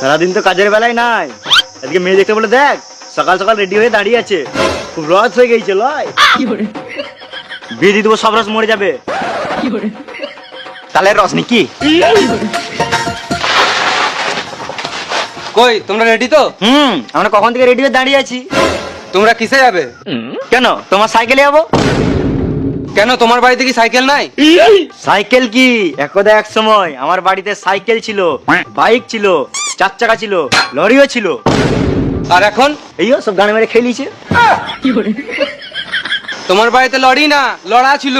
সারাদিন তো কাজের বেলায় নাই। আজকে মেয়ে দেখতে বলে দেখ সকাল সকাল রেডি হয়ে দাঁড়িয়ে আছে। খুব রস হয়ে গেছে লয়। বিয়ে দিয়ে দেবো সব রস মরে যাবে। তাহলে রস নাকি কই তোমরা রেডি তো? হুম আমরা কখন থেকে রেডি হয়ে দাঁড়িয়ে আছি। তোমরা কিসে যাবে? কেন তোমার সাইকেলে যাব? কেন তোমার বাড়িতে কি সাইকেল নাই? সাইকেল কি? একদা এক সময় আমার বাড়িতে সাইকেল ছিল বাইক ছিল চার চাকা ছিল লরিও ছিল। আর এখন? এই সব গানে মেরে খেলিছে তোমার বাড়িতে লড়ি না লড়া ছিল।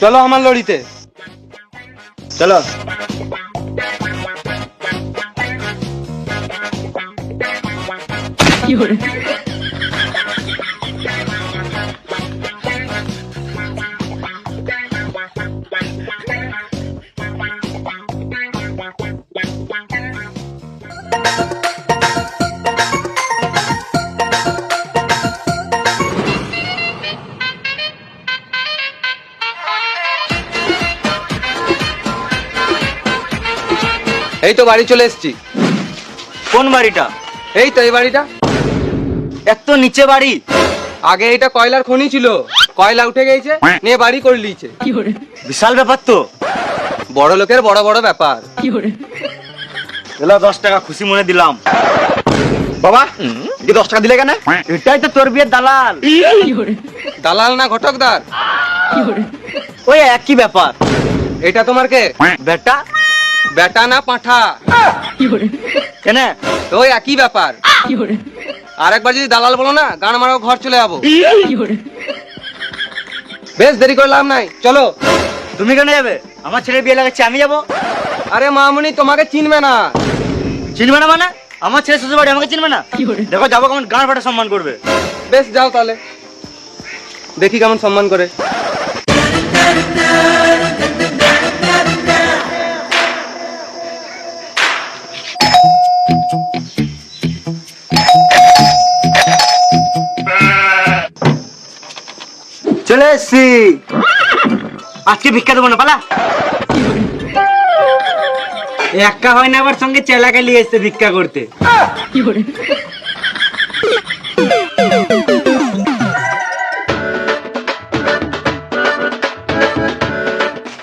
চলো আমার লড়িতে। চলো। এই তো বাড়ি চলে এসেছি। কোন বাড়িটা? এই তো এই বাড়িটা। এত নিচে বাড়ি। আগে এটা কয়লার খনি ছিল কয়লা উঠে গেছে নিয়ে বাড়ি করে লিয়েছে বিশাল ব্যাপার তো। বড় লোকের বড় বড় ব্যাপার। এলো দশ টাকা খুশি মনে দিলাম। বাবা কি দশ টাকা দিলে কেন? এটাই তো তোর বিয়ের দালাল। দালাল না ঘটকদার? ওই একই ব্যাপার। এটা তোমার কে? বেটা? বেটা না পাঠা। কেন? ওই একই ব্যাপার। আর একবার যদি দালাল বলো না গান মারাও ঘর চলে যাব। বেশ দেরি করে লাভ নাই। চলো। তুমি কেন যাবে? আমার ছেলে বিয়ে লাগাচ্ছে আমি যাব? আরে মামুনি তোমাকে চিনবে না। চিনবে না মানে? আমার ছেলে শ্বশুর বাড়ি আমাকে চিনবে না? দেখো যাব কেমন গান ফাটা সম্মান করবে। বেশ যাও তাহলে। দেখি কেমন সম্মান করে। চলে এসছি। আজকে ভিক্ষা দেবো না, পালা। একা হয় না, আবার সঙ্গে চেলাকে নিয়ে এসছে ভিক্ষা করতে।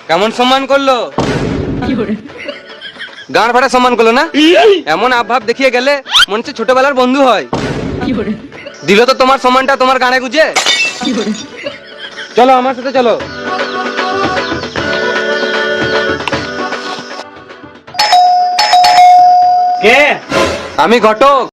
কেমন সম্মান করল? গান ভাড়া সম্মান করল না? এমন আভাব দেখিয়ে গেলে মনে হচ্ছে ছোটবেলার বন্ধু হয়। দিল তো তোমার সম্মানটা তোমার গানে গুজে? চলো আমার সাথে চলো। কে? আমি ঘটক।